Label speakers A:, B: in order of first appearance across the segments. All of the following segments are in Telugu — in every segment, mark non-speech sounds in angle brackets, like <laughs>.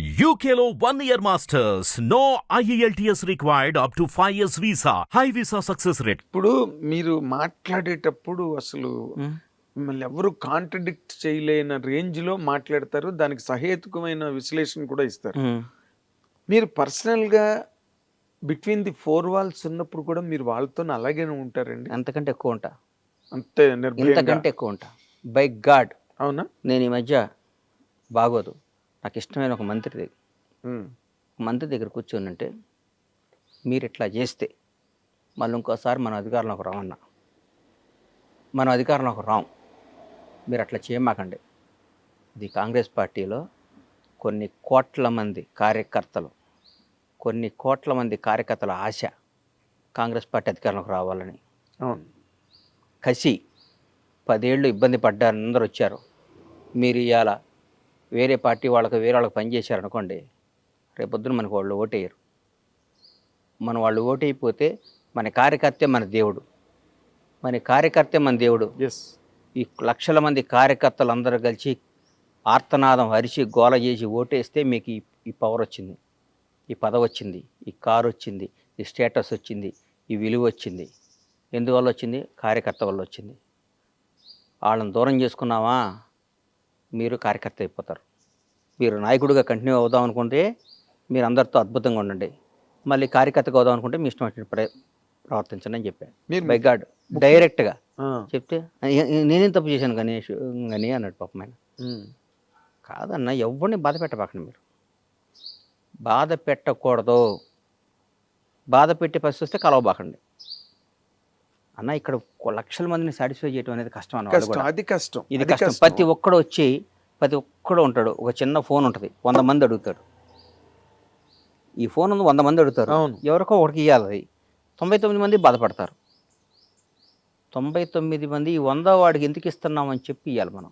A: UKLO one year masters. No E IELTS required up to 5 years visa. High visa success rate.
B: ఇప్పుడు మీరు మాట్లాడేటప్పుడు అసలు మిమ్మల్ని ఎవరు కాంట్రడిక్ట్ చేయలేని రేంజ్లో మాట్లాడతారు. దానికి సహేతుకమైన విశ్లేషణ కూడా ఇస్తారు. మీరు పర్సనల్గా బిట్వీన్ ది ఫోర్ వాల్స్ ఉన్నప్పుడు కూడా మీరు వాళ్ళతో అలాగే ఉంటారండి.
C: అంతకంటే ఎక్కువ ఉంటా.
B: అంతే నిర్భయంగా.
C: ఇంతకంటే ఎక్కువ ఉంటా. బై గాడ్
B: అవునా?
C: నేను ఈ మధ్య బాగోదు. నాకు ఇష్టమైన ఒక మంత్రి దగ్గర. మంత్రి దగ్గర కూర్చొని ఉంటే మీరు ఇట్లా చేస్తే మళ్ళీ ఇంకోసారి మన అధికారంలోకి రామన్నా మనం అధికారంలోకి రాం మీరు అట్లా చేయమాకండి. ఇది కాంగ్రెస్ పార్టీలో కొన్ని కోట్ల మంది కార్యకర్తలు కొన్ని కోట్ల మంది కార్యకర్తల ఆశ కాంగ్రెస్ పార్టీ అధికారంలోకి రావాలని. కసి పదేళ్ళు ఇబ్బంది పడ్డారు అందరూ వచ్చారు. మీరు ఇవాళ వేరే పార్టీ వాళ్ళకి వేరే వాళ్ళకి పనిచేశారనుకోండి రేపొద్దున మనకు వాళ్ళు ఓటేయరు. మన వాళ్ళు ఓటైపోతే మన కార్యకర్తే మన దేవుడు. మన కార్యకర్తే మన దేవుడు.
B: ఎస్
C: ఈ లక్షల మంది కార్యకర్తలు అందరూ కలిసి ఆర్తనాదం అరిచి గోల చేసి ఓటేస్తే మీకు ఈ ఈ పవర్ వచ్చింది. ఈ పదవి వచ్చింది ఈ కారు వచ్చింది ఈ స్టేటస్ వచ్చింది ఈ విలువ వచ్చింది. ఎందువల్ల వచ్చింది? కార్యకర్త వల్ల వచ్చింది. వాళ్ళని దూరం చేసుకున్నావా? మీరు కార్యకర్త అయిపోతారు. మీరు నాయకుడిగా కంటిన్యూ అవుదాం అనుకుంటే మీరు అందరితో అద్భుతంగా ఉండండి. మళ్ళీ కార్యకర్తగా అవుదాం అనుకుంటే మీ ఇష్టం వచ్చిన ప్ర- ప్రవర్తించండి అని చెప్పాను.
B: మీరు
C: బై గాడ్ డైరెక్ట్గా చెప్తే "ఏ- ఏ- నేనేం తప్పు చేశాను గణేష్ గని అన్నాడు పాపం ఆయన. కాదన్న ఎవరిని బాధ పెట్టబాకండి మీరు. బాధ పెట్టకూడదు. బాధ పెట్టే పరిస్థితి వస్తే కలవబాకండి. అన్న ఇక్కడ లక్షల మందిని సాటిస్ఫై చేయడం అనేది కష్టం అన్న కూడా.
B: అది కష్టం.
C: ఇది కష్టం. ప్రతి ఒక్కడు వచ్చి ప్రతి ఒక్కడు ఉంటాడు. ఒక చిన్న ఫోన్ ఉంటుంది. వంద మంది అడుగుతాడు ఈ ఫోన్ ఉంది వంద మంది అడుగుతారు. ఎవరికో ఒకటికి ఇవ్వాలి అది. తొంభై తొమ్మిది మంది బాధపడతారు. తొంభై తొమ్మిది మంది ఈ వంద వాడికి ఎందుకు ఇస్తున్నామని చెప్పి ఇవ్వాలి మనం.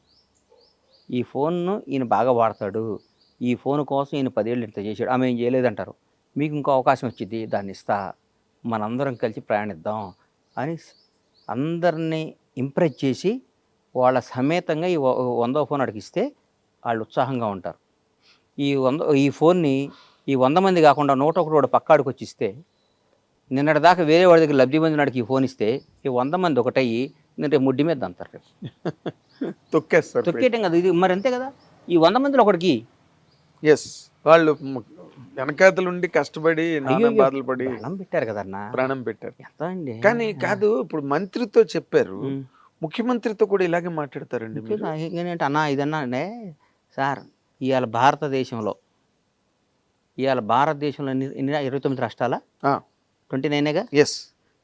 C: ఈ ఫోన్ను ఈయన బాగా వాడతాడు. ఈ ఫోన్ కోసం ఈయన పదేళ్ళు ఇంత చేశాడు. ఆమె ఏం చేయలేదంటారు. మీకు ఇంకో అవకాశం వచ్చింది దాన్ని ఇస్తా. మనందరం కలిసి ప్రయాణిద్దాం. అని అందరినీ ఇంప్రెస్ చేసి వాళ్ళ సమేతంగా ఈ వందో ఫోన్ అడిగిస్తే వాళ్ళు ఉత్సాహంగా ఉంటారు. ఈ వంద ఈ ఫోన్ని ఈ వంద మంది కాకుండా నూట ఒకటి వాడు పక్కాడికి వచ్చి ఇస్తే నిన్నటి దాకా వేరే వాడి దగ్గర లబ్ధి పొందినాడికి ఈ ఫోన్ ఇస్తే ఈ వంద మంది ఒకటయ్యి నేను రేపు ముడ్డి మీద అంటారు రేపు
B: తొక్కేస్తారు.
C: తొక్కేయటం కదా ఇది మరి అంతే కదా? ఈ వంద మందిలో ఒకటికి
B: ఎస్ వాళ్ళు వెనకాతలుండి కష్టపడి నానా. బాధలు పడి
C: పెట్టారు కదన్నా
B: ప్రాణం పెట్టారు.
C: ఎంత అండి.
B: కానీ కాదు ఇప్పుడు మంత్రితో చెప్పారు. ముఖ్యమంత్రితో కూడా ఇలాగే మాట్లాడతారండి మీరు.
C: ఏంటంటే అన్నా ఇదన్నా అంటే సార్ ఇవాళ భారతదేశంలో ఇవాళ భారతదేశంలో ఎన్ని ఎన్ని ఇరవై తొమ్మిది రాష్ట్రాల? ట్వంటీ నైనేగా?
B: ఎస్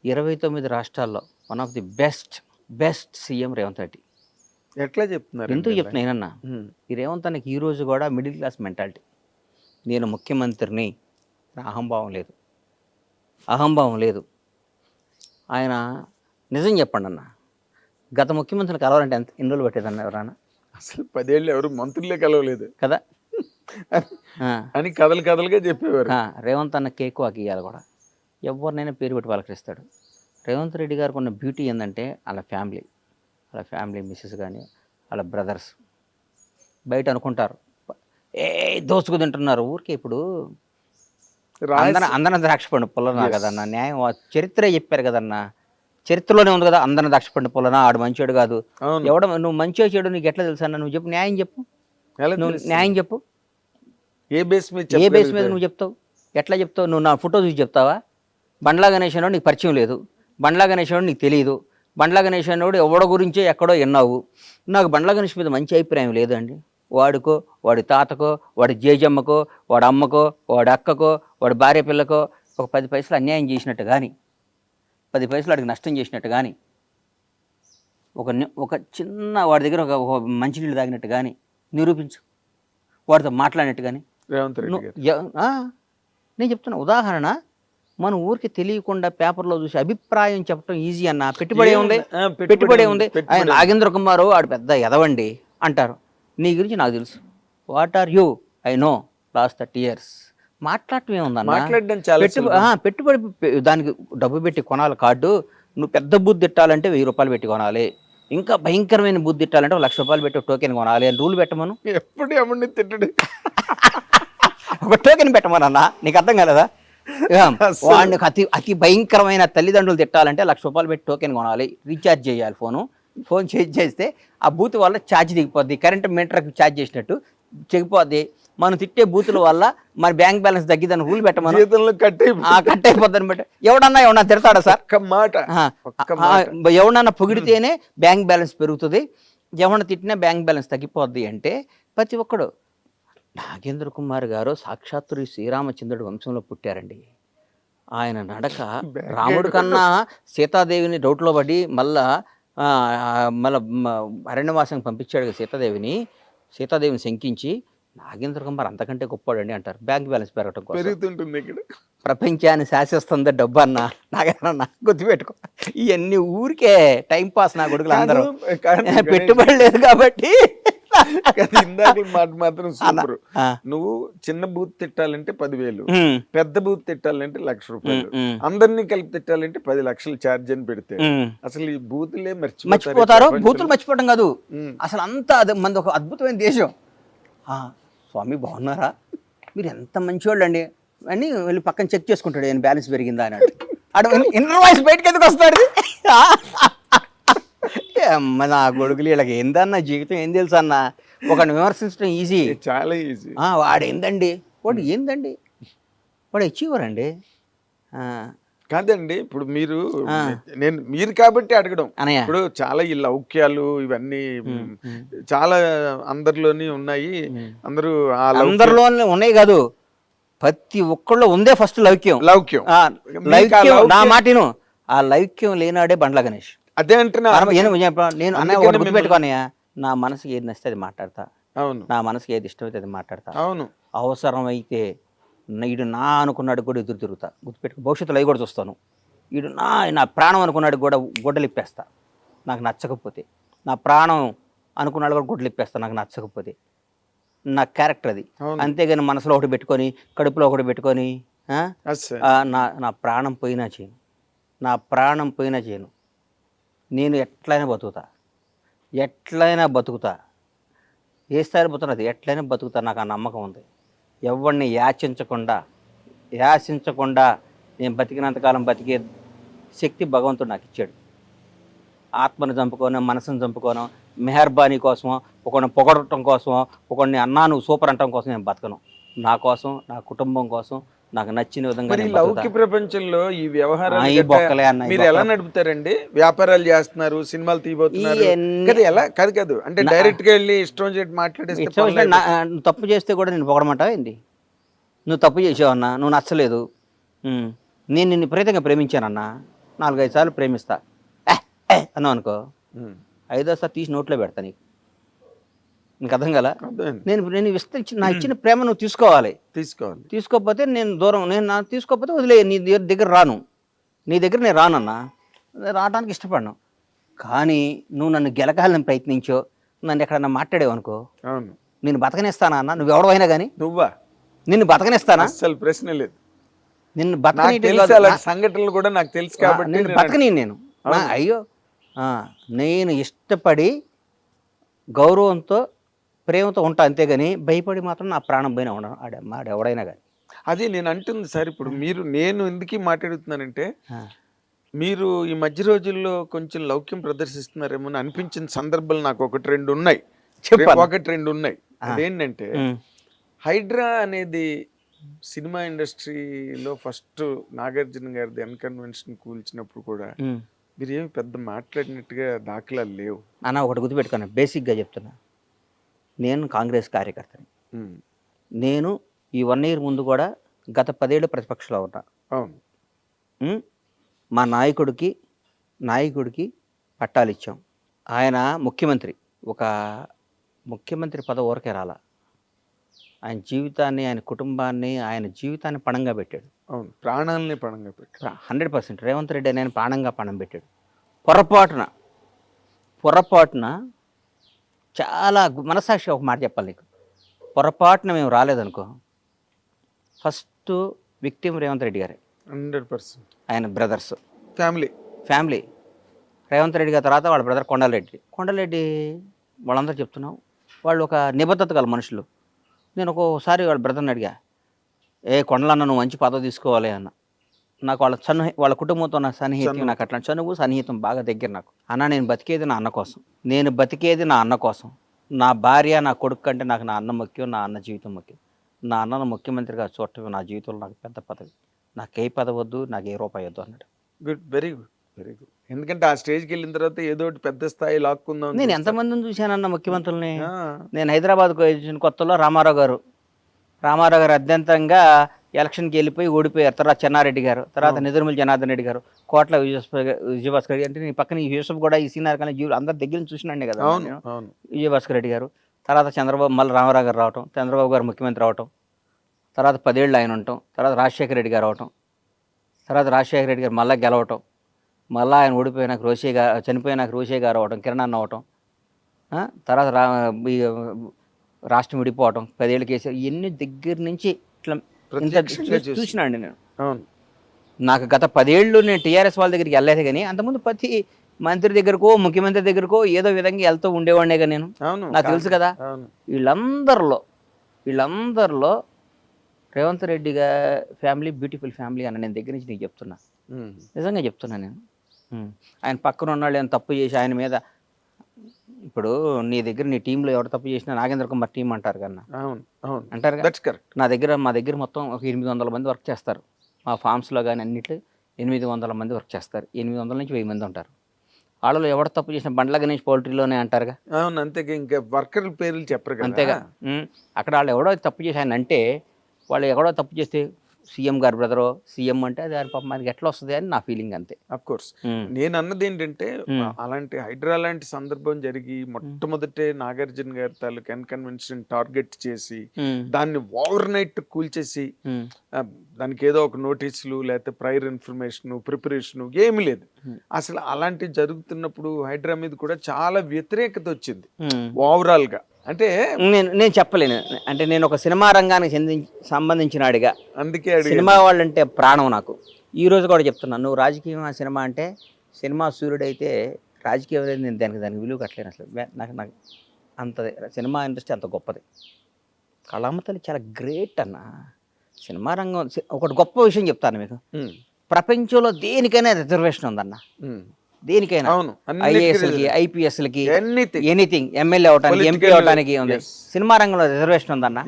C: ఇరవై తొమ్మిది రాష్ట్రాల్లో one of the best best CM Revanth Reddy.
B: ఎట్లా చెప్తున్నారు
C: ఎందుకు చెప్తున్నా నేనన్నా? ఈ రేవంత్ అన్నకి ఈ రోజు కూడా మిడిల్ క్లాస్ మెంటాలిటీ. నేను ముఖ్యమంత్రిని అహంభావం లేదు. అహంభావం లేదు. ఆయన నిజం చెప్పండి అన్న. గత ముఖ్యమంత్రిని కలవాలంటే ఎంత ఎన్ని రోజులు పట్టేదన్న ఎవరన్నా?
B: అసలు పదేళ్ళు ఎవరు మంత్రులే కలవలేదు.
C: కదా?
B: అని కథలు కథలుగా చెప్పేవారు.
C: రేవంత్ అన్న కేక్ వాకి ఇవ్వాలి కూడా. ఎవరినైనా పేరు పెట్టి పలకరిస్తాడు. రేవంత్ రెడ్డి గారికి ఉన్న బ్యూటీ ఏంటంటే వాళ్ళ ఫ్యామిలీ. వాళ్ళ ఫ్యామిలీ మిస్సెస్ కానీ వాళ్ళ బ్రదర్స్. బయట అనుకుంటారు. ఏ దోచుకు తింటున్నారు ఊరికే ఇప్పుడు? అందన అందన ద్రాక్ష పండు పొలనా. కదన్న? న్యాయం చరిత్రే చెప్పారు కదన్న? చరిత్రలోనే ఉంది కదా అందన ద్రాక్ష పండు పొలనా ఆడు మంచోడు కాదు. ఎవడ నువ్వు మంచిగా చెడు నీకు ఎట్లా తెలుసా నువ్వు చెప్పు న్యాయం చెప్పు. నువ్వు? న్యాయం చెప్పు.
B: ఏ బేస్ మీద
C: ఏ బేస్ మీద? నువ్వు చెప్తావు? ఎట్లా చెప్తావు? నువ్వు నా ఫోటో చూసి చెప్తావా? బండ్లా గణేష్ నీకు పరిచయం లేదు. బండ్లా గణేష్ నీకు తెలియదు. బండ్లా గణేష్ అన్నోడు ఎవడ గురించో ఎక్కడో విన్నావు. నాకు బండ్లా గణేష్ మీద మంచి అభిప్రాయం లేదండి. వాడికో వాడి తాతకో వాడి జేజమ్మకో వాడి అమ్మకో వాడి అక్కకో వాడి భార్య పిల్లకో ఒక పది పైసలు అన్యాయం చేసినట్టు కానీ పది పైసలు వాడికి నష్టం చేసినట్టు కానీ ఒక ఒక చిన్న వాడి దగ్గర ఒక మంచినీళ్ళు తాగినట్టు కానీ నిరూపించు. వాడితో మాట్లాడినట్టు కానీ నేను చెప్తున్నా ఉదాహరణ మన ఊరికి తెలియకుండా పేపర్లో చూసి అభిప్రాయం చెప్పడం ఈజీ అన్న. పెట్టుబడి ఉంది
B: పెట్టుబడి
C: ఉంది ఆయన నాగేంద్ర కుమారు ఆడు పెద్ద ఎదవండి అంటారు. నీ గురించి నాకు తెలుసు. What are you I know last thirty years మాట్లాడటం ఏముందన్న?
B: మాట్లాడడం చాలా
C: పెట్టుబడి దానికి డబ్బు పెట్టి కొనాలి కార్డు. నువ్వు పెద్ద బుద్ధి ఇట్టాలంటే వెయ్యి రూపాయలు పెట్టి కొనాలి. ఇంకా భయంకరమైన బుద్ధి ఇట్టాలంటే ఒక లక్ష రూపాయలు పెట్టి టోకెన్ కొనాలి. అని రూల్ పెట్టమను?
B: ఎప్పుడు ఎవరిని తిట్టడు?
C: ఒక టోకెన్ పెట్టమనన్నా? నీకు అర్థం కాలేదా. వాడిని అతి అతి భయంకరమైన తల్లిదండ్రులు తిట్టాలంటే లక్ష రూపాయలు పెట్టి టోకెన్ కొనాలి. రీఛార్జ్ చేయాలి ఫోను. ఫోన్ చేంజ్ చేస్తే ఆ బూత్ వల్ల ఛార్జ్ దిగిపోద్ది. కరెంట్ మీటర్కి ఛార్జ్ చేసినట్టు చెగిపోద్ది మనం తిట్టే బూతుల వల్ల మన బ్యాంక్ బ్యాలెన్స్ తగ్గిదని రూల్ పెట్టమను.
B: కట్
C: అయిపోద్దని బట్టి ఎవడన్నా ఎవడన్నా తిడతాడా సార్?
B: మాట
C: ఎవడన్నా పొగిడితేనే బ్యాంక్ బ్యాలెన్స్ పెరుగుతుంది. ఎవడన్నా తిట్టినా బ్యాంక్ బ్యాలెన్స్ తగ్గిపోద్ది అంటే ప్రతి ఒక్కడు నాగేంద్ర కుమార్ గారు సాక్షాత్తు శ్రీరామచంద్రుడి వంశంలో పుట్టారండి. ఆయన నడక రాముడి కన్నా సీతాదేవిని డౌట్లో పడి మళ్ళా మళ్ళా అరణ్యవాసం పంపించాడు సీతాదేవిని. సీతాదేవిని శంకించి నాగేంద్ర కుమార్ అంతకంటే గొప్పవాడండి అంటారు. బ్యాంక్ బ్యాలెన్స్ పెరగటం కోసం.
B: పెరుగుతుంటుంది ఇక్కడ.
C: ప్రపంచాన్ని శాసిస్తుంది డబ్బు అన్న నాగన్న గుర్తుపెట్టుకో. ఇవన్నీ ఊరికే టైం పాస్ నా కొడుకులు అందరూ. పెట్టుబడి లేదు కాబట్టి <laughs>
B: కానీ ఇందాక మాట మాత్రం. సూపర్. నువ్వు చిన్న బూత్ తిట్టాలంటే పదివేలు పెద్ద బూత్ తిట్టాలంటే లక్ష రూపాయలు అందరినీ కలిపి తిట్టాలంటే పది లక్షలు ఛార్జ్ అని పెడితే. అసలు ఈ బూతులే
C: మర్చిపోతారు బూతులు మర్చిపోవడం కాదు. అసలు అంతా అది మనది ఒక అద్భుతమైన దేశం. ఆ, స్వామి బాగున్నారా? మీరు ఎంత మంచివాళ్ళు అండి అని వెళ్ళి పక్కన చెక్ చేసుకుంటాడు నేను బ్యాలెన్స్ పెరిగిందా? అని అడు ఇన్నర్ వాయిస్ బయటకి ఎందుకు వస్తాడు? అమ్మ నా కొడుకులు వీళ్ళకి ఏందన్న జీవితం ఏం తెలుసు అన్న? ఒకరిని విమర్శించడం ఈజీ <laughs>
B: చాలా ఈజీ
C: వాడు ఏందండి వాడు ఏందండి? వాడు అచీవర్ అండి.
B: కాదండి ఇప్పుడు మీరు. నేను మీరు కాబట్టి అడగడం. ఇప్పుడు చాలా ఈ లౌక్యాలు ఇవన్నీ చాలా అందరిలోని ఉన్నాయి. అందరూ
C: అందరిలో ఉన్నాయి కాదు. ప్రతి ఒక్కళ్ళు ఉందే ఫస్ట్ లౌక్యం.
B: లౌక్యం.
C: నా మాటిను ఆ లౌక్యం లేనాడే బండ్ల గణేష్.
B: అదే అంటున్నా.
C: నేను ఒకటి గుర్తుపెట్టుకోనయ్యా నా మనసుకి ఏది నచ్చితే అది మాట్లాడతా.
B: అవును.
C: నా మనసుకి ఏది ఇష్టమైతే అది మాట్లాడతా.
B: అవును.
C: అవసరమైతే ఈడు నా అనుకున్నాడు కూడా ఎదురు తిరుగుతా. గుర్తుపెట్టుకో భవిష్యత్తులో అవి కూడా చూస్తాను. ఈడు నా నా ప్రాణం అనుకున్నాడు కూడా గొడ్డలు ఇప్పేస్తా నాకు నచ్చకపోతే. నా ప్రాణం అనుకున్నాడు కూడా గొడ్డలు ఇప్పేస్తా నాకు నచ్చకపోతే. నా క్యారెక్టర్ అది. అంతేగాని మనసులో ఒకటి పెట్టుకొని కడుపులో ఒకటి పెట్టుకొని నా నా ప్రాణం పోయినా చేయను. నా ప్రాణం పోయినా చేయను. నేను ఎట్లయినా బతుకుతా. ఎట్లయినా బతుకుతా. ఏ స్థాయిలో పోతున్నది ఎట్లయినా బతుకుతా నాకు ఆ నమ్మకం ఉంది. ఎవరిని యాచించకుండా యాచించకుండా నేను బతికినంతకాలం బతికే శక్తి భగవంతుడు నాకు ఇచ్చాడు. ఆత్మను చంపుకోను మనసును చంపుకోను మెహర్బానీ కోసం ఒకడిని పొగడటం కోసం ఒకడిని అన్నా నువ్వు సూపర్ అంటం కోసం నేను బతకను. నా కోసం నా కుటుంబం కోసం నాకు నచ్చిన విధంగా బతుకుతా.
B: ప్రపంచంలో ఈ
C: ఈ
B: మీరు ఎలా. నడుపుతారండి? వ్యాపారాలు చేస్తున్నారు సినిమాలు తీయబోతున్నారు. ఎలా? కాదు కాదు. అంటే డైరెక్ట్గా వెళ్ళి ఇష్టం చేసి మాట్లాడేస్తే
C: తప్పు చేస్తే కూడా నేను పొగడమంటావా ఏంది? నువ్వు తప్పు చేసావన్నా నువ్వు నచ్చలేదు. నేను నిన్ను విపరీతంగా ప్రేమించానన్నా నాలుగైదు సార్లు ప్రేమిస్తా. అన్నావు అనుకో. ఐదోసారి తీసి నోట్లో పెడతా నీకు. నీకు అర్థం కదా. నేను నేను ఇస్తే నా ఇచ్చిన ప్రేమ నువ్వు తీసుకోవాలి.
B: తీసుకోవాలి.
C: తీసుకోకపోతే నేను దూరం నేను నా తీసుకోకపోతే వదిలే నీ దగ్గర దగ్గర రాను. నీ దగ్గర నేను రానన్నా నేను రావడానికి ఇష్టపడను. కానీ నువ్వు నన్ను గెలకాలని ప్రయత్నించో నన్ను ఎక్కడన్నా మాట్లాడేవు అనుకో
B: అవును.
C: నేను బతకనిస్తానా అన్న? నువ్వు ఎవడవైనా కానీ
B: నువ్వా?
C: నిన్ను బతకనిస్తానా?
B: అస్సలు ప్రశ్న లేదు.
C: నిన్ను.
B: అలాంటి సంఘటనలు కూడా నాకు తెలుసు కాబట్టి
C: నేను బతకని నేను. అయ్యో ఆ, నేను ఇష్టపడి గౌరవంతో ప్రేమతో ఉంటా అంతేగాని భయపడి మాత్రం నా ప్రాణం పోయినా ఉండను ఆడ మాడ ఎవడైనా కానీ
B: అదే నేను అంటుంది సార్ ఇప్పుడు మీరు నేను ఎందుకు మాట్లాడుతున్నానంటే మీరు ఈ మధ్య రోజుల్లో కొంచెం లౌక్యం ప్రదర్శిస్తున్నారేమో అని అనిపించిన సందర్భాలు నాకు ఒకటి రెండు ఉన్నాయి. ఒకటి రెండు ఉన్నాయి. అదేంటంటే హైడ్రా అనేది సినిమా ఇండస్ట్రీలో ఫస్ట్ నాగార్జున గారిది అన్కన్వెన్షన్ కూల్చినప్పుడు కూడా మీరు ఏమి పెద్ద మాట్లాడినట్టుగా దాఖలాలు లేవు.
C: అన్న ఒకటి గుర్తుపెట్టుకున్నా బేసిక్గా చెప్తున్నా. నేను కాంగ్రెస్ కార్యకర్తని. నేను ఈ వన్ ఇయర్ ముందు కూడా గత పదేళ్ళు ప్రతిపక్షంలో ఉన్నా? మా నాయకుడికి నాయకుడికి పట్టాలు ఇచ్చాం. ఆయన ముఖ్యమంత్రి. ఒక ముఖ్యమంత్రి పదవి ఊరకే రాల. ఆయన జీవితాన్ని ఆయన కుటుంబాన్ని ఆయన జీవితాన్ని పణంగా పెట్టాడు.
B: అవును. ప్రాణాలని పణంగా పెట్టి
C: హండ్రెడ్ పర్సెంట్. రేవంత్ రెడ్డి నేను ప్రాణంగా పణం పెట్టాడు. పొరపాటున పొరపాటున చాలా మనసాక్షి ఒక మాట చెప్పాలి నీకు. పొరపాటున మేము రాలేదనుకో ఫస్ట్ విక్టిమ్ రేవంత్ రెడ్డి గారే.
B: Hundred percent.
C: ఆయన brothers.
B: Family.
C: Family. Revanth Reddy గారి తర్వాత వాళ్ళ బ్రదర్ కొండలరెడ్డి కొండలరెడ్డి వాళ్ళందరూ చెప్తున్నాం వాళ్ళు ఒక నిబద్ధత గల మనుషులు. నేను ఒక్కోసారి వాళ్ళ బ్రదర్ని అడిగా ఏ కొండలన్న నువ్వు మంచి పదవి తీసుకోవాలి అన్న. నాకు వాళ్ళ చను వాళ్ళ కుటుంబంతో నా సన్నిహితం. నాకు అట్లా చనువు సన్నిహితం బాగా దగ్గర నాకు. అన్న నేను బతికేది నా అన్న కోసం. నేను బతికేది నా అన్న కోసం. నా భార్య నా కొడుకు కంటే నాకు నా అన్న ముఖ్యం నా అన్న జీవితం ముఖ్యం. నా అన్నను ముఖ్యమంత్రిగా చూడటం నా జీవితంలో నాకు పెద్ద పదవి. నాకు ఏ పదవి వద్దు నాకు ఏ రూపాయి వద్దు అన్నాడు.
B: Good very good very good. ఎందుకంటే ఆ స్టేజ్కి వెళ్ళిన తర్వాత ఏదో ఒకటి పెద్ద స్థాయి లాక్కుందాం
C: నేను. ఎంతమందిని చూశానన్న ముఖ్యమంత్రుల్ని? నేను హైదరాబాద్కు వచ్చిన కొత్తలో రామారావు గారు. రామారావు గారు అత్యంతంగా ఎలక్షన్కి వెళ్ళిపోయి ఓడిపోయారు తర్వాత చెన్నారెడ్డి గారు తర్వాత. నిదురుమల జనార్దన్ రెడ్డి గారు కోట్ల విజయభాస్కర్ విజయభాస్కర్ రెడ్డి అంటే నీ పక్కన ఈ యూసఫ్ కూడా ఈ సీనియర్ కానీ జీవులు అందరి దగ్గర నుంచి చూసినండి కదా నేను. విజయభాస్కర్ రెడ్డి గారు తర్వాత చంద్రబాబు మళ్ళీ రామారావు గారు రావటం చంద్రబాబు గారు ముఖ్యమంత్రి అవటం తర్వాత పదేళ్ళు ఆయన ఉండటం తర్వాత రాజశేఖర రెడ్డి గారు అవటం తర్వాత రాజశేఖర రెడ్డి గారు మళ్ళీ గెలవటం మళ్ళీ ఆయన ఓడిపోయినాక రోషే గారు చనిపోయినాక రోషే గారు అవటం కిరణ్ అన్న అవటం తర్వాత రా రాష్ట్రం విడిపోవటం పదేళ్ళు కేసు ఇవన్నీ దగ్గర నుంచి ఇట్లా ఇంత
B: ప్రత్యక్షంగా చూసి-
C: చూసినాండి నేను. నాకు గత పదేళ్ళు నేను టీఆర్ఎస్ వాళ్ళ దగ్గరికి వెళ్ళలేదు కానీ అంతకుముందు ప్రతి మంత్రి దగ్గరకో ముఖ్యమంత్రి దగ్గరకో ఏదో విధంగా వెళ్తూ ఉండేవాడినే కదా నేను. నాకు తెలుసు కదా. వీళ్ళందరిలో వీళ్ళందరిలో Revanth Reddy family beautiful family అని నేను దగ్గర నుంచి నీకు చెప్తున్నా. నిజంగా చెప్తున్నా నేను. ఆయన పక్కన ఉన్నాళ్ళు ఏమైనా తప్పు చేసి ఆయన మీద ఇప్పుడు నీ దగ్గర నీ టీంలో ఎవరు తప్పు చేసినా నాగేంద్ర కుమార్ టీం అంటారు కన్నా.
B: అవును అవును.
C: అంటారు
B: దట్స్ కరెక్ట్
C: నా దగ్గర మా దగ్గర మొత్తం ఒక ఎనిమిది వందల మంది వర్క్ చేస్తారు. మా ఫామ్స్లో కానీ అన్నిట్లో ఎనిమిది వందల మంది వర్క్ చేస్తారు. ఎనిమిది వందల నుంచి వెయ్యి మంది ఉంటారు. వాళ్ళలో ఎవరు తప్పు చేసిన బండ్ల గణేష్ పౌల్ట్రీలోనే అంటారుగా?
B: అవును అంతేగా ఇంకా వర్కర్ల పేర్లు చెప్పరు
C: అంతేగా. అక్కడ వాళ్ళు ఎవడో తప్పు అంటే వాళ్ళు ఎవడో తప్పు చేస్తే సీఎం గారు బ్రదరో సీఎం అంటే అది ఆయన పాపం మనకి ఎట్లా వస్తుంది అని నా ఫీలింగ్ అంతే
B: అఫ్ కోర్స్. నేను అన్నది ఏంటంటే. అలాంటి హైడ్రా లాంటి సందర్భం జరిగి మొట్టమొదటే నాగార్జున గారి తాలూకు కన్వెన్షన్ టార్గెట్ చేసి. దాన్ని ఓవర్ నైట్ కూల్చేసి దానికి ఏదో ఒక నోటీసులు లేకపోతే ప్రైర్ ఇన్ఫర్మేషన్ ప్రిపరేషన్ ఏమీ లేదు. అసలు అలాంటివి జరుగుతున్నప్పుడు హైడ్రా మీద కూడా చాలా వ్యతిరేకత వచ్చింది
C: ఉమ్.
B: అంటే
C: నేను నేను చెప్పలేను. అంటే నేను ఒక సినిమా రంగానికి చెంది సంబంధించిన వాడిగా
B: అందుకే.
C: సినిమా వాళ్ళంటే ప్రాణం నాకు. ఈ రోజు కూడా చెప్తున్నాను నువ్వు రాజకీయం సినిమా అంటే సినిమా సూర్యుడైతే రాజకీయం అనేది నేను దానికి దానికి విలువ కట్టలేను అసలు. నాకు నాకు అంత సినిమా ఇండస్ట్రీ అంత గొప్పది. కళామ తల్లి చాలా గ్రేట్ అన్న. సినిమా రంగం ఒకటి గొప్ప విషయం చెప్తాను మీకు. ప్రపంచంలో దేనికైనా రిజర్వేషన్ ఉందన్న. దేనికైనా?
B: అవును
C: ఐఏఎస్లకి ఐపీఎస్లకి
B: ఎనీథింగ్
C: ఎనీథింగ్ ఎమ్మెల్యే అవటానికి ఎంపీ అవటానికి ఉంది. సినిమా రంగంలో రిజర్వేషన్ ఉందన్న?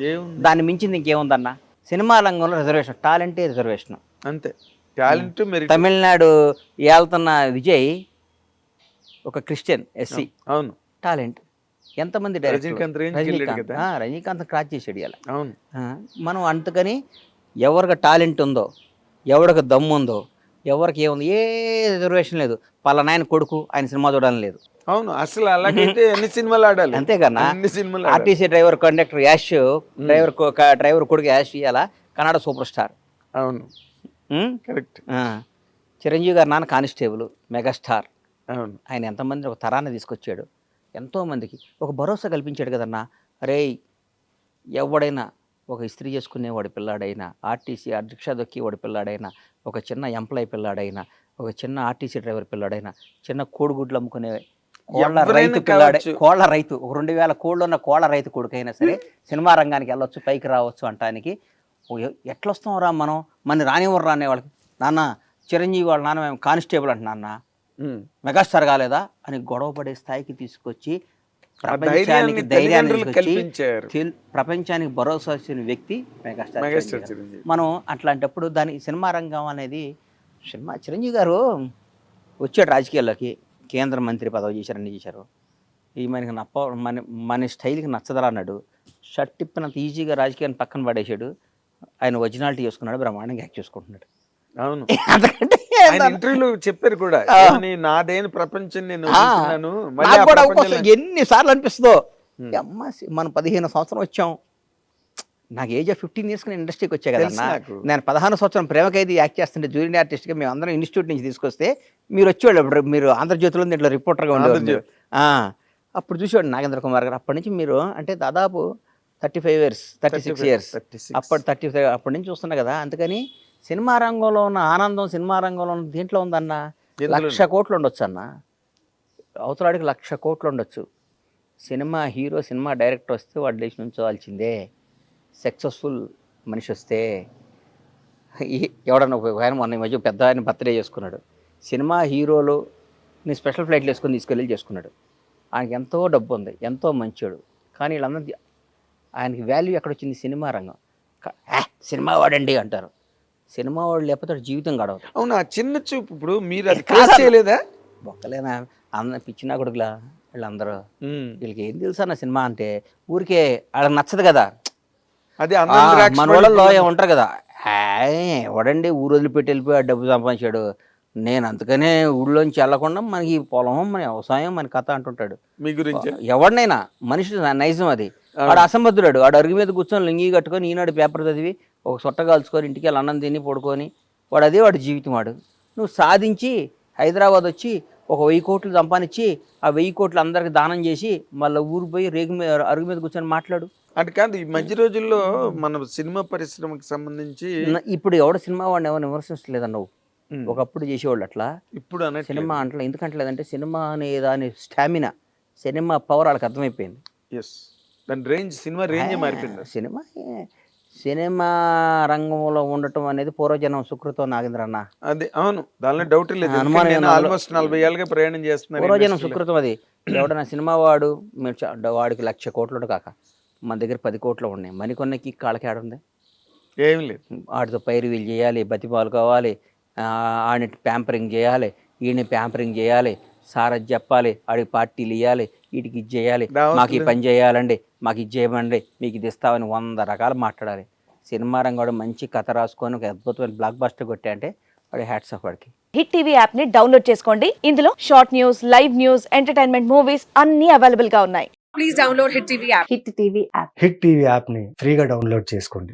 C: దాన్ని మించింది ఇంకేముందన్న? సినిమా రంగంలో రిజర్వేషన్ టాలెంటే రిజర్వేషన్
B: అంతే. టాలెంట్
C: తమిళనాడు ఏళ్తున్న విజయ్ ఒక క్రిస్టియన్ ఎస్సీ.
B: అవును
C: టాలెంట్. ఎంతమంది?
B: రజనీకాంత్
C: రజనీకాంత్. క్రాచ్ చేసాడు ఇలా
B: అవును.
C: మనం అందుకని ఎవరికి టాలెంట్ ఉందో ఎవరికి దమ్ము ఉందో ఎవరికి ఏముంది? ఏ రిజర్వేషన్ లేదు. పలానా ఆయన కొడుకు ఆయన సినిమా చూడాలని లేదు.
B: అవును అసలు అలాగైతే ఎన్ని సినిమాలు ఆడాలి?
C: అంతేకన్నా
B: అన్ని సినిమాలు.
C: RTC driver conductor Yash driver driver కొడుకు యాష్ ఇవాళ కన్నడ సూపర్ స్టార్.
B: అవును? కరెక్ట్.
C: చిరంజీవి గారు నాన్న కానిస్టేబుల్ మెగాస్టార్.
B: అవును.
C: ఆయన ఎంతమంది ఒక తరాన్ని తీసుకొచ్చాడు? ఎంతోమందికి. ఒక భరోసా కల్పించాడు కదన్నా? అరే ఎవడైనా ఒక ఇస్త్రీ చేసుకునేవాడి పిల్లాడైనా ఆర్టీసీ రిక్షా దొక్కేవాడి పిల్లాడైనా ఒక చిన్న ఎంప్లాయ్ పిల్లాడైనా ఒక చిన్న ఆర్టీసీ డ్రైవర్ పిల్లాడైనా చిన్న కోడిగుడ్లు అమ్ముకునే కోళ్ళ రైతు పిల్లాడే. కోళ్ళ రైతు ఒక రెండు వేల కోళ్ళు ఉన్న కోళ్ళ రైతు కొడుకైనా సరే సినిమా రంగానికి వెళ్ళొచ్చు పైకి రావచ్చు అంటానికి ఎట్లా వస్తాం రా మనం మన రానివ్వరు రానే వాళ్ళకి నాన్న చిరంజీవి వాళ్ళ నాన్న మేము కానిస్టేబుల్ అంట నాన్న
B: ఉమ్.
C: మెగాస్టార్ కాలేదా అని గొడవ పడే స్థాయికి తీసుకొచ్చి ప్రపంచానికి
B: ధైర్యాన్ని
C: ప్రపంచానికి భరోసా ఇచ్చిన వ్యక్తి మెగాస్టార్ మనం అట్లాంటప్పుడు దాని సినిమా రంగం అనేది సినిమా చిరంజీవి గారు వచ్చాడు రాజకీయాల్లోకి కేంద్ర మంత్రి పదవి చేశారు అన్ని చేశారు. ఈ మనకి నప్ప మన మన స్టైల్కి నచ్చదరా అన్నాడు. షర్ట్ తిప్పినంత ఈజీగా రాజకీయాన్ని పక్కన పడేసాడు ఆయన ఒరిజినాలిటీ చేసుకున్నాడు బ్రహ్మాండంగా యాక్ట్ చేసుకుంటున్నాడు.
B: అవును. <laughs>
C: అంతకంటే
B: ఇంటర్వ్యూలో చెప్పారు కూడా నాదేని ప్రపంచం నేను
C: నాకు కూడా అవకాశం ఎన్నిసార్లు అనిపిస్తుందో. అమ్మ మనం పదిహేను సంవత్సరం వచ్చాం. నాకు ఏజ్ ఆఫ్ ఫిఫ్టీన్ ఇయర్స్ నేను ఇండస్ట్రీకి వచ్చా కదన్నా
B: నాకు.
C: నేను పదహారు సంవత్సరం ప్రేమ ఖైదీ యాక్ట్ చేస్తుంటే జూనియర్ ఆర్టిస్ట్గా మేము అందరం ఇన్స్టిట్యూట్ నుంచి తీసుకొస్తే మీరు వచ్చేవాళ్ళు మీరు ఆంధ్రజ్యోతిలో దీంట్లో రిపోర్టర్గా ఉండేవాళ్ళు అప్పుడు చూసేవాడు నాగేంద్ర కుమార్ గారు. అప్పటి నుంచి మీరు అంటే దాదాపు thirty five years thirty six
B: 35,
C: years.
B: 36.
C: అప్పటి థర్టీ ఫైవ్ అప్పటి నుంచి చూస్తున్నా కదా అందుకని సినిమా రంగంలో ఉన్న ఆనందం సినిమా రంగంలో ఉన్న దీంట్లో ఉందన్న? లక్ష కోట్లు ఉండొచ్చు అన్న. అవతలాడికి లక్ష కోట్లు ఉండొచ్చు. సినిమా హీరో సినిమా డైరెక్టర్ వస్తే వాడు లేచి నుంచోవాల్సిందే సక్సెస్ఫుల్ మనిషి వస్తే. ఎవడన్నా ఆయన మొన్న ఈ మధ్య పెద్ద ఆయన బర్త్డే చేసుకున్నాడు. సినిమా హీరోలు నీ స్పెషల్ ఫ్లైట్లు వేసుకొని తీసుకెళ్ళి చేసుకున్నాడు. ఆయనకి ఎంతో డబ్బు ఉంది ఎంతో మంచోడు. కానీ వీళ్ళందరూ ఆయనకి వాల్యూ ఎక్కడ వచ్చింది సినిమా రంగం. క- "ఆ, సినిమా వాడండి అంటారు. సినిమా వాడు లేకపోతే వాడి జీవితం గడవదు.
B: అవును? ఆ చిన్న చూపు ఇప్పుడు మీరు అది. క్రాస్ చేయలేదా?
C: బొక్కలేనా అన్న పిచ్చినా కొడుకులా? వీళ్ళందరూ. వీళ్ళకి ఏం తెలుసా నా సినిమా అంటే? ఊరికే వాళ్ళకి నచ్చదు కదా.
B: అదే
C: మన వాళ్ళలో ఉంటారు కదా. "హాయ్, ఎవడండి ఊరు వదిలిపెట్టి వెళ్ళిపోయి ఆ డబ్బు సంపాదించాడు. నేను అందుకనే ఊళ్ళోంచి వెళ్ళకుండా మనకి పొలం మన వ్యవసాయం మన కథ అంటుంటాడు.
B: మీ గురించి?
C: ఎవడినైనా మనిషి నైజం అది. వాడు అసంబద్ధుడాడు వాడు అరుగు మీద కూర్చొని లింగి కట్టుకొని ఈనాడు పేపర్ చదివి ఒక సొట్ట కాల్చుకొని ఇంటికి వెళ్ళి అన్నం తిని పడుకొని వాడు అదే వాడి జీవితం వాడు నువ్వు సాధించి హైదరాబాద్ వచ్చి ఒక వెయ్యి కోట్లు సంపాదించి ఆ వెయ్యి కోట్లు అందరికి దానం చేసి మళ్ళీ ఊరు పోయి రేగు మీద అరుగు మీద కూర్చొని మాట్లాడు.
B: అంటే కాదు ఈ మధ్య రోజుల్లో మన సినిమా పరిశ్రమకి సంబంధించి
C: ఇప్పుడు ఎవడ సినిమా వాడిని ఎవరు విమర్శించలేదన్న నువ్వు ఒకప్పుడు చేసేవాళ్ళు అట్లా?
B: ఇప్పుడు అనే
C: సినిమా అంటలే. ఎందుకంటలేదంటే సినిమా అనే దాని స్టామినా సినిమా పవర్ వాళ్ళకి అర్థమైపోయింది.
B: ఎస్ దాని రేంజ్ సినిమా రేంజ్ మారిపోయింది?
C: సినిమా సినిమా రంగంలో ఉండటం అనేది పూర్వజనం సుకృతం నాగేంద్ర అన్న.
B: అదే అవును. దానిలో డౌట్ లేదు. ఆల్మోస్ట్ నలభై ఏళ్ళుగా ప్రయాణం చేస్తున్నాను
C: పూర్వజనం. సుకృతం అది. ఎవడన్నా సినిమా వాడు మీరు వాడికి లక్ష కోట్లు కాక మన దగ్గర పది కోట్లు ఉన్నాయి. మణికొన్నకి కాళ్ళకి ఆడుంది
B: ఏం లేదు.
C: వాడితో పైరు వీళ్ళు చేయాలి బతిమాలు కావాలి ఆడిని ప్యాంపరింగ్ చేయాలి ఈయన ప్యాంపరింగ్ చేయాలి సార్ అది చెప్పాలి ఆడికి పార్టీలు ఇవ్వాలి వీటికి ఇది చేయాలి. మాకు ఈ పని చేయాలండి మాకు ఇది చేయమండి మీకు ఇది ఇస్తామని వంద రకాలు మాట్లాడాలి సినిమా రంగం మంచి కథ రాసుకొని ఒక అద్భుతమైన బ్లాక్ బస్టర్ కొట్టా అంటే వాడి హ్యాట్స్ ఆఫ్ వాడికి.
D: హిట్ టీవీ యాప్ని డౌన్లోడ్ చేసుకోండి. ఇందులో short news live news entertainment movies అన్ని అవైలబుల్గా ఉన్నాయి.
E: Please download Hit TV app.
D: Hit TV app
F: hit TV యాప్ని ఫ్రీగా డౌన్లోడ్ చేసుకోండి.